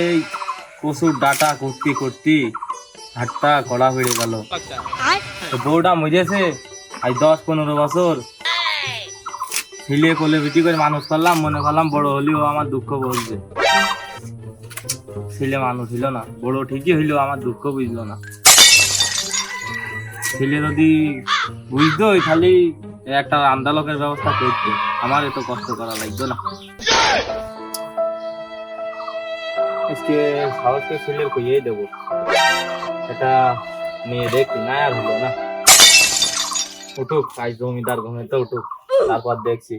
এই কচুর ডাটা করতে করতে হাতটা কড়া হয়ে গেল। বউটা মরেছে, আজ দশ পনেরো বছর। ছেলে কোলে বিটি করে মানুষ করলাম, মনে করলাম বড় হলেও আমার দুঃখ বলছে ছেলে মানুষ হইল না, বড় ঠিকই হইল, আমার দুঃখ বুঝলো না। ছেলে যদি বুঝতো খালি একটা আন্দালকের ব্যবস্থা করতো। আমার এত কষ্ট করা লাগতো না। আজকে সাহসকে ছেলে কইয়েই দেবো। এটা মেয়ে দেখি না আর হলো না? উঠুক আজ জমিদার ঘুমেতে উঠুক তারপর দেখছি।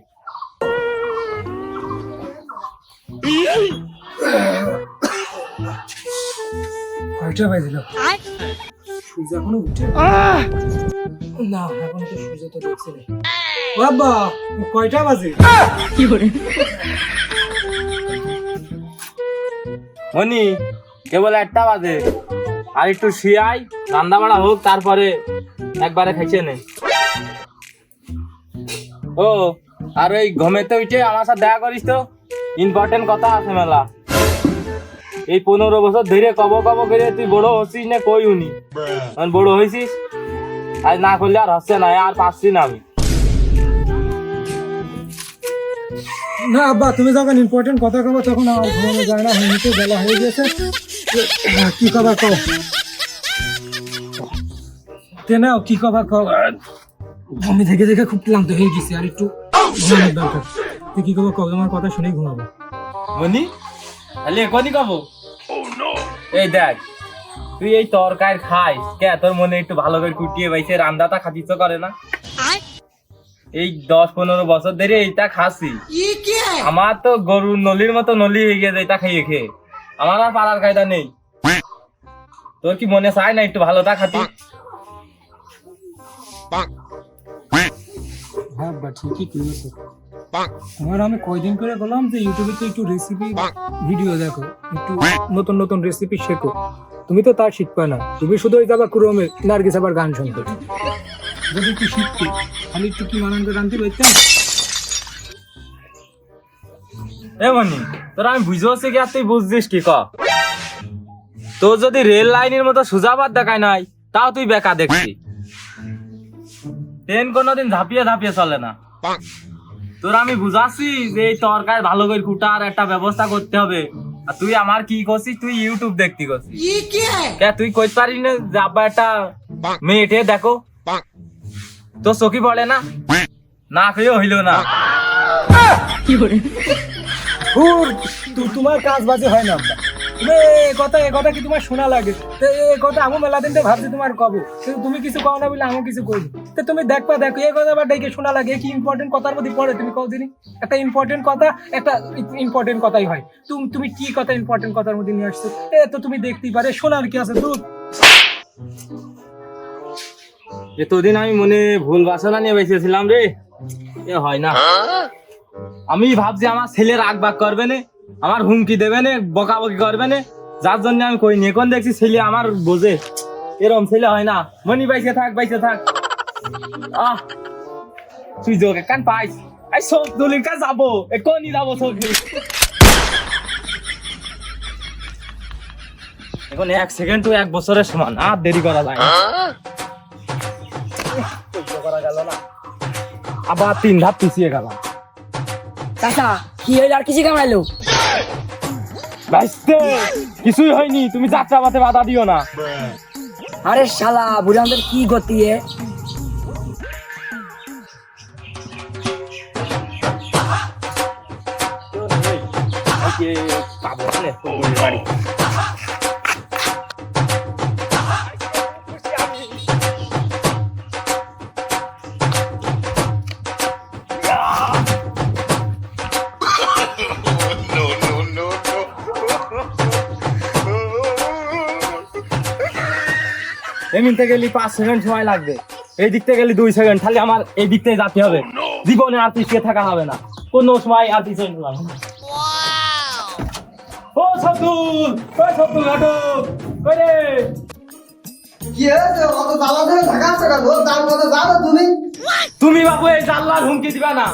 কয়টা বাজল? সূর্য এখনও উঠে না? এখন তো সূর্য তো দেখছে না। বাবা কয়টা বাজে? মনি কেবল একটা বাজে। আর একটু শিয়াই রান্না বাড়া হোক, তারপরে একবারে খাইছে নে। ও, আর ওই ঘুমেতে উঠে আমার সাথে দেখা করিস তো। ইম্পর্টেন্ট কথা আছে মেলা। এই পনেরো বছর ধরে কব কব করে তুই বড় হচ্ছিস না, কই উনি? বড় হয়েছিস? আজ না করলে আর হচ্ছে না আর পাচ্ছি না আমি। না আব্বা তুমি যখন ইম্পর্টেন্ট কথা কবে তখন আমার ঘুমানো যায় না এমনিতে বেলা হয়ে গেছে। কি কবা কও? তে নাও কি কবা কও? আমি থেকে দেখে খুব ক্লান্ত হয়ে গেছি আর একটু ঘুমানোর দরকার। তুই কি কবা কও? আমার কথা শুনেই ঘুমাবো। মনি? তাহলে এখনই কব এই দেখ তুই এই তরকার খাইস কে? তোর মনে একটু ভালো করে কুটিয়ে বাইছে রান্দাটা খাতিস করে না। এই দশ পনেরো বছর ধরে এইটা খাসি। আমার তো গরুর নলির মতো নলি হয়ে গেছে এটা খাইয়ে খেয়ে। আমার আর পাড়ার কায়দা নেই। তোর কি মনে চায় না একটু ভালোটা খাতি? হ্যাঁ আব্বা ঠিকই করেছ তোমার আমি কয়দিন করে বললাম যে ইউটিউবে তো একটু রেসিপি ভিডিও দেখো একটু নতুন নতুন রেসিপি শেখো। তুমি তো তার শিখবে না তুমি শুধু ওই যাবা ক্রমে নার্গিস আবার গান শুনতে যদি একটু শিখতে। খালি একটু কি মানান করে গানতে পারতাম? এ মনি তোর আমি বুঝতে পারছি কি আর তুই বুঝছিস কি ক? তোর যদি রেল লাইনের মতো সুজাবাদ দেখায় নাই তাও তুই বেকা দেখছি। ট্রেন কোনোদিন ঝাঁপিয়ে ঝাঁপিয়ে চলে না। তোর আমি বুঝাচ্ছি যে এই তরকার ভালো করে কুটার একটা ব্যবস্থা করতে হবে। আর তুই আমার কি করছিস? তুই ইউটিউব দেখতে করছিস। কে তুই কইতে পারিস না যে আব্বা একটা মেয়েটে দেখো? তোর চোখি পড়ে না? না খেয়েও হইল না। তু- তোমার কাজ বাজে হয় না। কথা, এ কথা কি তোমার শোনা লাগে? তো, এ কথা আমি মেলা দিন ভাবছি তোমার কবে। তুমি কিছু কও না বলে আমি কিছু করি তো, তুমি দেখবা, দেখো এই কথা আবার ডেকে শোনা লাগে। কি ইম্পর্টেন্ট কথার মধ্যে পড়ে, তুমি কও দিনি? একটা ইম্পর্টেন্ট কথা, একটা ইম্পর্টেন্ট কথাই হয়। তুমি তুমি কি কথা ইম্পর্টেন্ট কথার মধ্যে নিয়ে আসছো? এ, তো তুমি দেখতেই পারে, শোনার কি আছে দূর এতদিন আমি মনে ভুল বাসনা নিয়ে বেঁচেছিলাম রে। এ হয় না। আমি ভাবছি আমার ছেলে রাগ বাগ করবে না, আমার হুমকি দেবে না, বকাবকি করবে না। যার জন্য আমি কই এখন দেখছি ছেলে আমার বোঝে। এরম ছেলে হয় না। মনি বাইসে থাক বাইসে থাক। আহ, তুই যোগ কান পাইস। আই সব দলির কাজ যাব। এখনই যাব সব এখন এক সেকেন্ড তো এক বছরের সমান, আর দেরি করা যায় আবার তিন ধাপ পিছিয়ে গেলাম চাচা কি হইল আর কিছু কামাইলো বাইসতে কিছুই হয়নি তুমি যাত্রা পথে বাধা দিও না আরে শালা বুড়ি আমাদের কি গতি এ পাবো বাড়ি এমনিতে গেলি পাঁচ সেকেন্ড সময় লাগবে। এই দিক থেকে গেলি দুই সেকেন্ড খালি আমার এই দিক থেকে যেতে হবে জীবনে আর পিছিয়ে থাকা হবে না। কোনো সময় আর পিছিয়ে নিলাম ও সতুল সতুল কি তুমি। তুমি বাবু এই জানলার হুমকি দিবা না।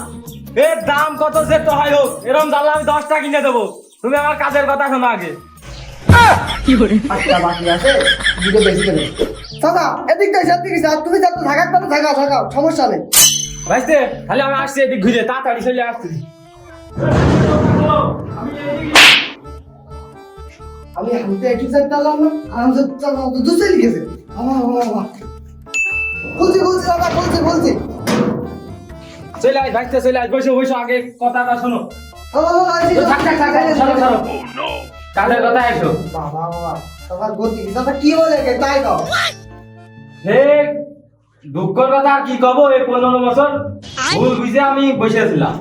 এর দাম কত সে তো হয় হোক এরকম জানলা আমি দশটা কিনে দেবো। তুমি আমার কাজের কথা শোনো আগে। আচ্ছা বাকি আছে। দুটো বেশি দেবে চাচা এদিক দিয়ে সেদিক দিয়ে তুমি যাতে থাকার তাহলে থাকা থাকা সমস্যা নেই। ভাইস্তে তাহলে আমি আসছি এদিক ঘুরে তাড়াতাড়ি চলে আসছি। আমি হামতে একটু সাইড দিলাম না আরাম সে চাচা তো দুসে লিখেছে। বাবা বাবা বাবা বলছি বলছি দাদা বলছি বলছি। চলে আয় ভাইস্তে চলে আয় বসে বসে আগে কথাটা শোনো। আসি থাক থাক থাক থাক, কাদের কথা এসো বাবা বাবা চাচার গতি চাচা কি বলে তাই দাও। হে দুঃখের কথা আর কি কব? এই পনেরো বছর ভুল বুঝে আমি বসেছিলাম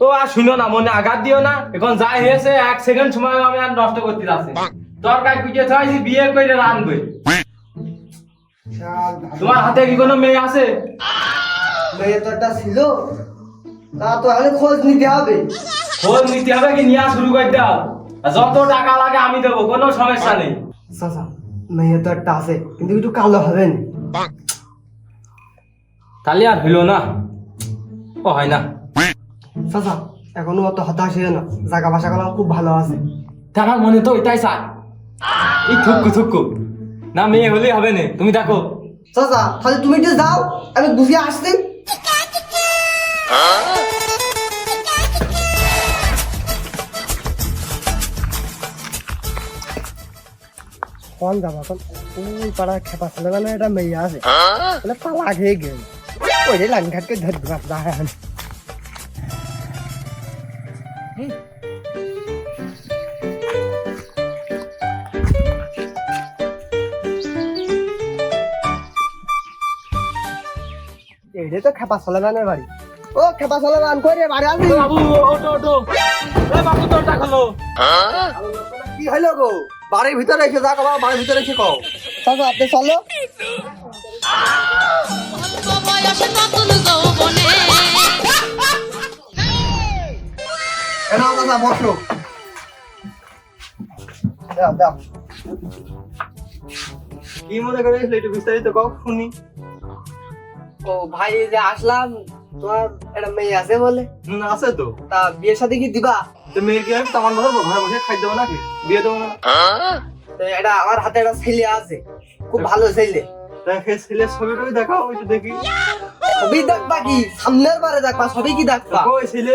তো আর শুনো না মনে আঘাত দিও না। এখন যাই হয়েছে এক সেকেন্ড সময় আমি আর নষ্ট করতে যাচ্ছি। দরকার থাকি বিয়ে করে রানবে তোমার হাতে কি কোনো মেয়ে আছে? মেয়ে তো একটা ছিল। তা তো আগে খোঁজ নিতে হবে। খোঁজ নিতে হবে কি? নেওয়া শুরু করে দাও। আর যত টাকা লাগে আমি দেবো কোনো সমস্যা নেই। চাচা মেয়ে তো একটা আছে কিন্তু একটু কালো হবে না। তাহলে আর হইল না। ও হয় না। চাচা এখনও অত হতাশ হয়ে না। জায়গা বাসা গেলাম খুব ভালো আছে। তা আমার মনে তো এটাই চাই এই থুকু থুকু। না মেয়ে হলেই হবে না। তুমি দেখো। চাচা তাহলে তুমি একটু যাও আমি বুঝিয়ে আসছি। কোন যাব এখন ওই পাড়া খেপা ছেলে মানে একটা মেয়ে আছে। তাহলে পালা খেয়ে গেল ওই যে লাইন ঘাটকে ধর এখন এইটা তো খেপা সলেমানের বাড়ি ও খেপা সলেমান কই রে বাড়ি আসবি বাবু ওটো ওটো এ বাবু তোরটা খোলো। কি হইল গো? বাড়ির ভিতরে এসে যা কবা বাড়ির ভিতরে এসে কও। চাচা আপনি চলো। বয়স নতুন এনাও চাচা বসো। দাও দাও। কি মনে করে একটু বিস্তারিত কও শুনি। ও ভাই যে আসলাম তোমার একটা মেয়ে আছে বলে? আছে তো। তা বিয়ের সাথে কি দিবা? তো মেয়ের কি হবে? তোমার ধরবো ঘরে বসে খাই দেবো নাকি? বিয়ে দেবো না। তো এটা আমার হাতে একটা ছেলে আছে। খুব ভালো ছেলে। ছেলের ছবিটাই দেখাও একটু দেখি। সবই দেখবা কি? সামনের বারে দেখবা সবই কি দেখবা? ওই ছেলে।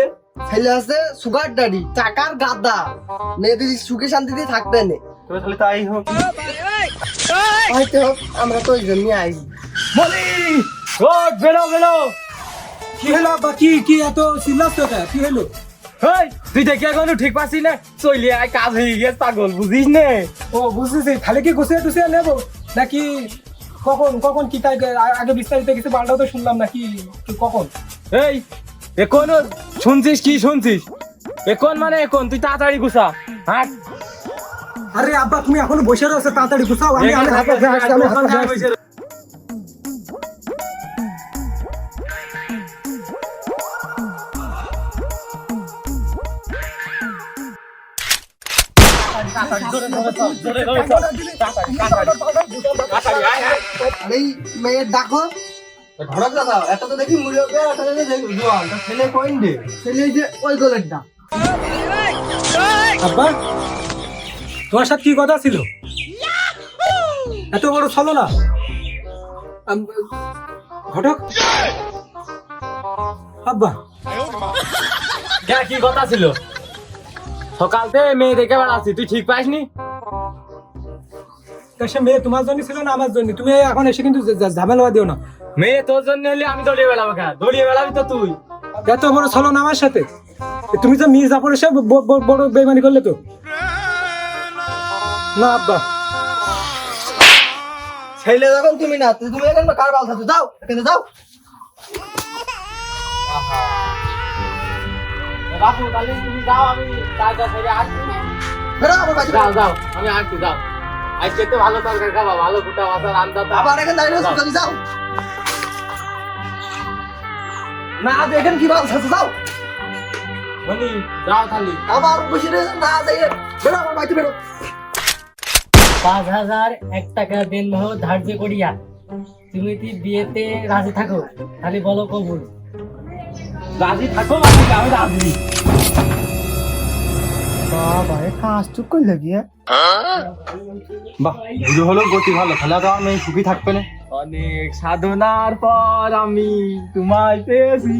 ছেলে আছে সুগার ডাডি টাকার গাদা। মেয়েদের সুখে শান্তিতে থাকবে না। তবে তাহলে তাই হোক। হয়তো আমরা তো ওই জন্যই আইছি। বলি! ও বেরো বেরো। কি হলো কি কি এত তো কি? হলো? হেই তুই দেখে এখনও ঠিক পাচ্ছি না? চলি আয় কাজ হয়ে গেছে পাগল বুঝিস নে? ও বুঝতেছি তাহলে কি গুছিয়ে টুছিয়ে নেব নাকি কখন কখন কি তাই আগে বিস্তারিত কিছু তো শুনলাম না কি কি কখন এই এখনও শুনছিস কি শুনছিস? এখন মানে এখন তুই তাড়াতাড়ি গুছা। হাট। আরে আব্বা তুমি এখনও বসে রয়েছে তাড়াতাড়ি গুছাও। আমি আমি তোমার সাথে কি কথা ছিল? এত বড় ছলো না? ঘটক? আব্বা। কি কথা ছিল। সকালতে মেয়ে দেখে বেড়াচ্ছি। তুই ঠিক পাইসনি? তা সে মেয়ে তোমার জন্য ছিল না আমার জন্য তুমি এখন এসে কিন্তু ঝামেলা দিও না। মেয়ে তোর জন্য হলে আমি দড়িয়ে বেড়াবো কেন? দড়িয়ে বেড়াবি তো তুই। এত বড় ছলো না আমার সাথে। তুমি তো মির্জা বড় বেমানি করলে তো? না আব্বা। ছেলে যখন তুমি না তুমি এখানে কার বাল খাচ্ছো যাও এখানে যাও। বাপু তাহলে তুমি যাও আমি যাও যাও আমি আসছি যাও। আজকে তো ভালো তরকারি খাবা ভালো রান্না তো আবার এখানে দাঁড়িয়ে যাও? না আজ এখানে কি যাও। বলি যাও তাহলে। আবার বসে না যাইয়ে বেরো আমার বাড়িতে বেরো। পাঁচ হাজার এক টাকা দেন ধার্য করিয়া। তুমি কি বিয়েতে রাজি থাকো? খালি বলো কবুল। রাজি থাকো আমি রাজি বাবা এ কাজ চুপ করলে কি হ্যাঁ? বাহ বুড়ো হলো গতি ভালো তাহলে তো আমি সুখী থাকবে না অনেক সাধনার পর আমি তোমায় পেয়েছি